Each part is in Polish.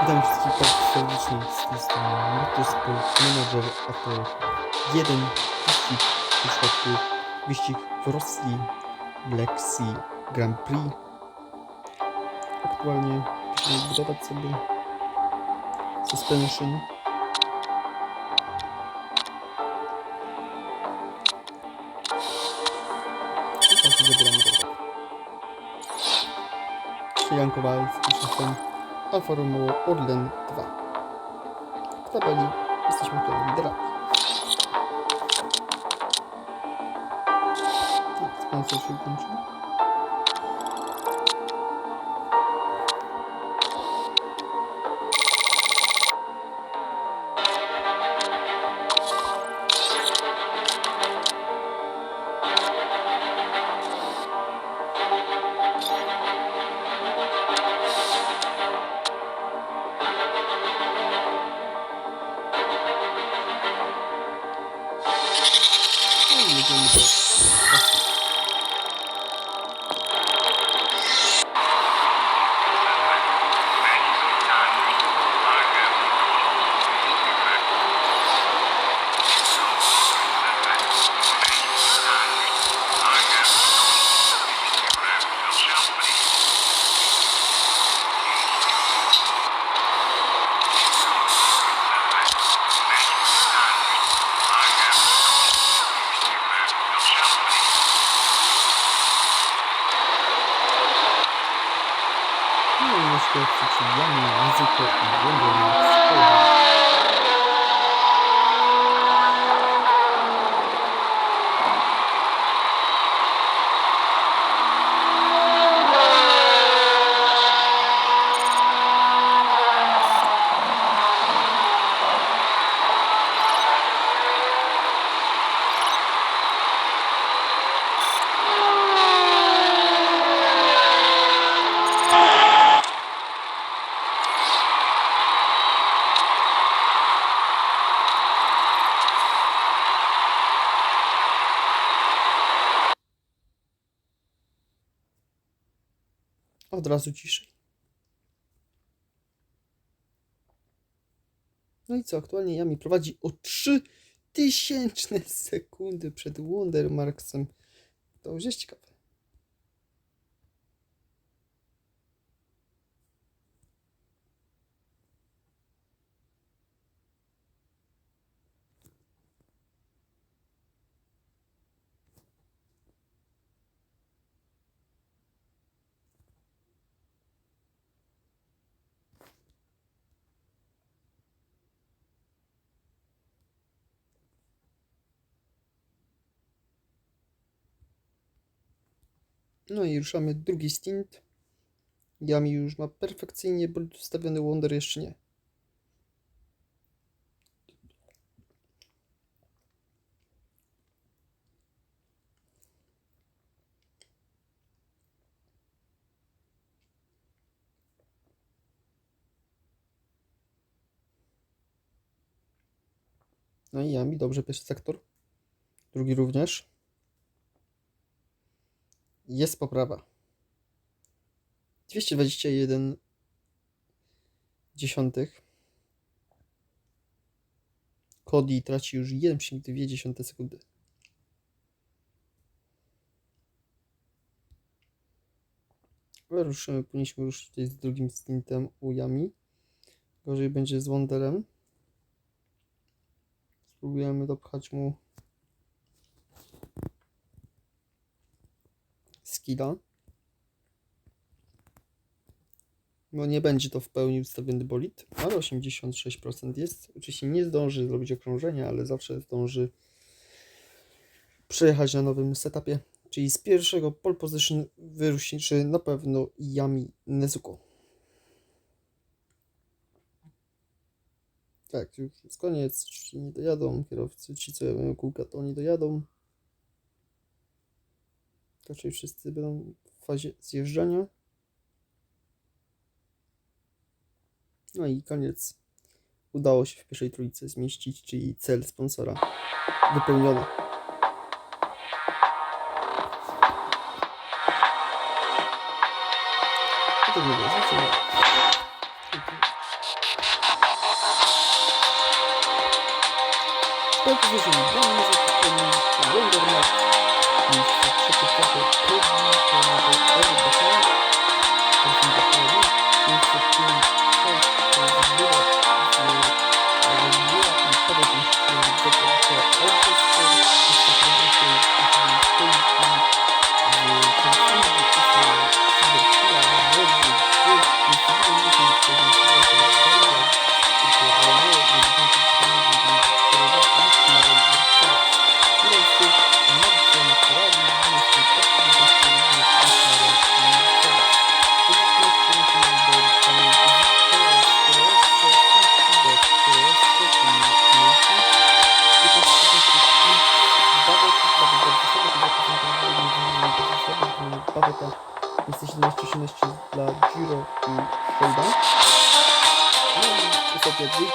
Witam wszystkich bardzo serdecznie z tej strony Motorsport Manager, a to jeden wyścig w przypadku wyścig w Rosji Black Sea Grand Prix. Aktualnie musimy budować sobie suspension. I tak zabieramy roboty. Jan Kowalski, szefem Alfa Romeo Orlen 2. W tabeli jesteśmy tutaj liderami. Sponsor się kończy. No i jeszcze przeciwjami, muzykę i Wonderland. Razu ciszej. No i co, aktualnie Yami prowadzi o 3000 sekundy przed Wondermarksem. To już jest ciekawe. No i ruszamy drugi stint. Yami już ma perfekcyjnie bolid ustawiony, Wonder jeszcze nie. No i Yami, dobrze, pierwszy sektor. Drugi również. Jest poprawa. 221 dziesiątych. Cody traci już 1,2 sekundy. Ruszymy, powinniśmy ruszyć tutaj z drugim stintem u Yami. Gorzej będzie z Wonderem. Spróbujemy dopchać mu skilla. Bo nie będzie to w pełni ustawiony bolid, ale 86% jest. Oczywiście nie zdąży zrobić okrążenia, ale zawsze zdąży przejechać na nowym setupie. Czyli z pierwszego pole position wyruszy na pewno Yami Nezuko. Tak, już jest koniec. Ci nie dojadą. Kierowcy, ci co mają kółka, to oni dojadą. Raczej wszyscy będą w fazie zjeżdżania. No i koniec. Udało się w pierwszej trójce zmieścić, czyli cel sponsora wypełniony. To nie będzie. To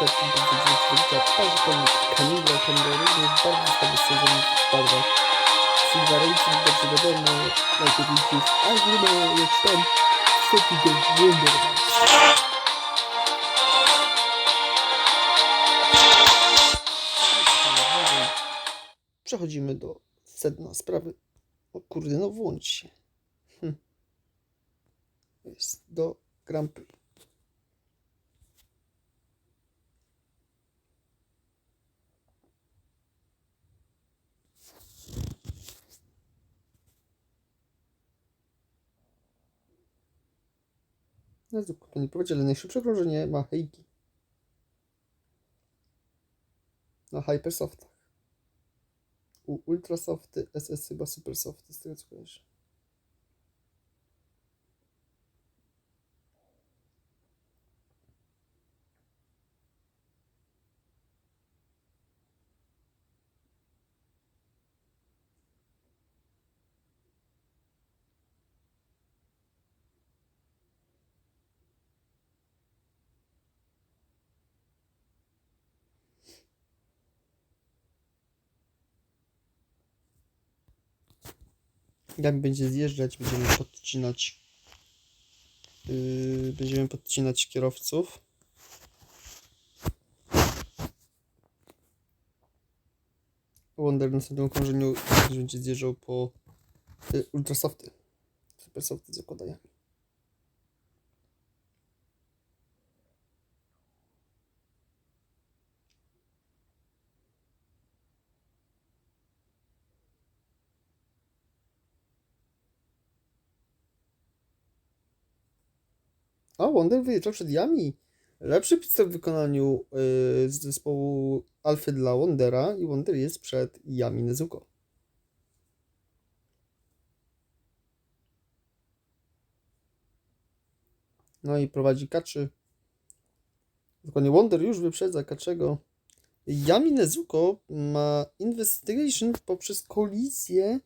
bardzo go Wonderman. Przechodzimy do sedna sprawy. O kurde, no włącz się. Hm. Jest do Grand Prix. No to nie prowadzi, ale najszybsze okrążenie ma Heiki. Na Hypersoftach. U Ultrasofty, SS chyba Supersofty, z tego co kojarzę. Jak będzie zjeżdżać, będziemy podcinać. Yy, będziemy podcinać kierowców. Wonder na następnym okrążeniu też będzie zjeżdżał po yy, ultrasofty. Supersofty z zakładaniami. A Wonder wyjeżdżał przed Yami. Lepszy pit w wykonaniu yy, zespołu Alfy dla Wondera i Wonder jest przed Yami Nezuko. No i prowadzi Kaczy. Dokładnie Wonder już wyprzedza Kaczego. Yami Nezuko ma Investigation poprzez kolizję.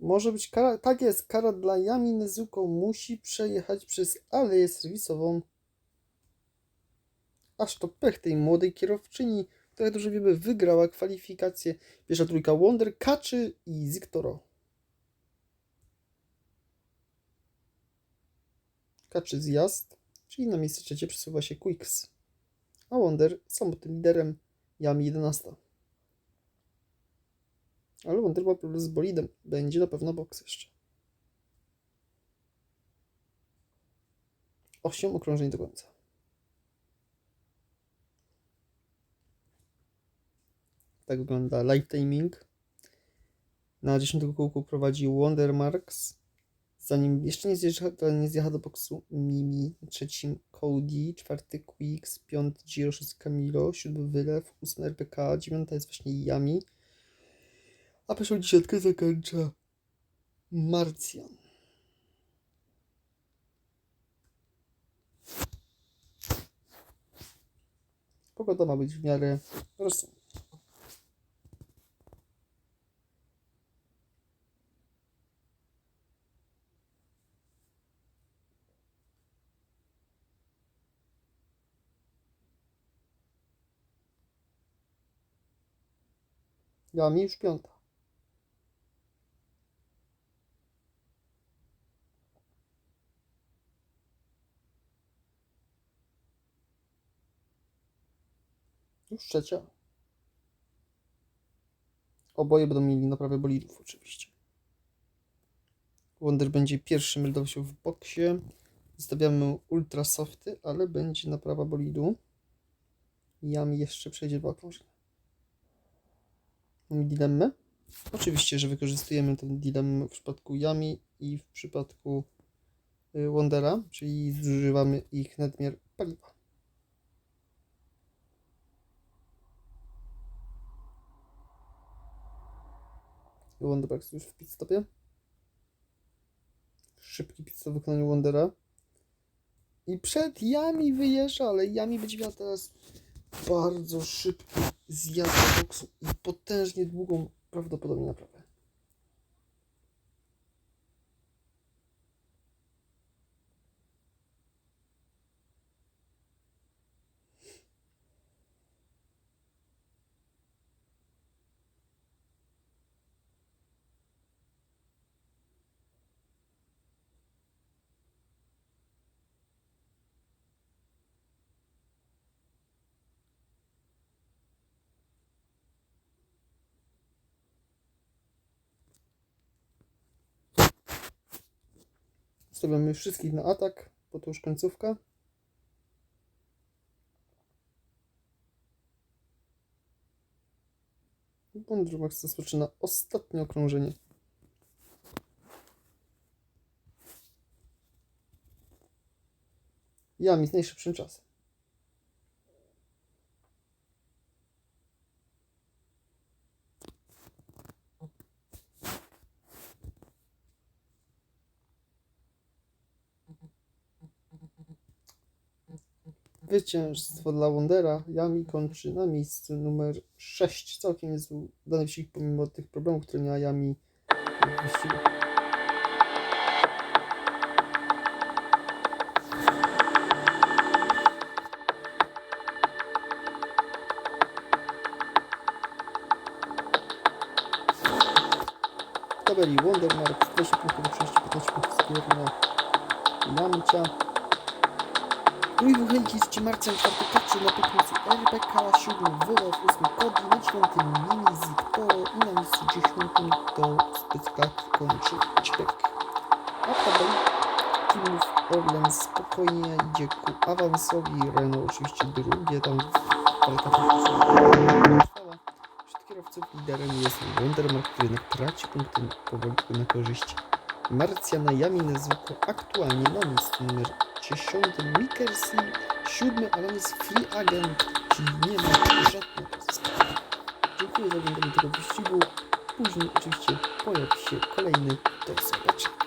Może być kara, tak jest, kara dla Yami Nezuko musi przejechać przez aleję serwisową. Aż to pech tej młodej kierowczyni, która dobrze wiemy wygrała kwalifikację. Pierwsza trójka Wonder, Kaczy i Ziktoro. Kaczy zjazd, czyli na miejsce trzecie przesuwa się Quicks. A Wonder samotnym liderem Yami 11. Ale Wonder ma problem z bolidem. Będzie na pewno boks jeszcze. 8 okrążeń do końca. Tak wygląda live timing. Na 10 kółku prowadzi Wonder Marks. Zanim jeszcze nie to nie do boksu Mimi, trzecim Cody, czwarty Quicks, piąty Giro, szósty Camilo, siódmy Wylew, ósmy RPK, dziewiąta jest właśnie Yami. A pierwszą dziesiątkę zakończa Marcjan. Pogoda ma być w miarę rozsądna. Ja mi już piąta. Już trzecia. Oboje będą mieli naprawę bolidów oczywiście. Wonder będzie pierwszy meldował się w boksie. Zostawiamy ultra softy, ale będzie naprawa bolidu. Yami jeszcze przejdzie dwa okrążenia. Mamy dilemmę? Oczywiście, że wykorzystujemy ten dilemmę w przypadku Yami i w przypadku y, Wondera, czyli zużywamy ich nadmiar paliwa. Wonderbox już w pitstopie. Szybki pitstop w wykonaniu Wondera. I przed Yami wyjeżdża, ale Yami będzie miała teraz bardzo szybki zjazd do boksu i potężnie długą prawdopodobnie naprawę. Stawiamy wszystkich na atak, bo to już końcówka. Wonderbox rozpoczyna ostatnie okrążenie. Yami z najszybszym czasem. Zwycięstwo dla Wondera. Yami kończy na miejscu numer 6. Całkiem jest dany wyścig pomimo tych problemów, które miała Yami w. W tabeli Wondermark 20 punktów do przejścia, 15 punktów zbiernia Helki z Marcem, czwarty Kaczy, na piętnicy RBK, siódmy Wylew, ósmy Kodi, na dziewiątym Mini Ziporo i na miejscu dziesiątym do specjalnie kończy Ćwiek. A w tabeli teamów Orlen spokojnie idzie ku awansowi, Renault oczywiście drugie, tam walka trwała. Wśród kierowców liderem jest Wondermark, który traci punkty powolutku na korzyść Marcjana Jaminezuko, aktualnie na miejscu numer 10 Mikkelsi, siódmy, ale jest free agent, czyli nie ma żadnego pozyskania. Dziękuję za oglądanie tego wyścigu. Później oczywiście pojawi się kolejny do zobaczenia.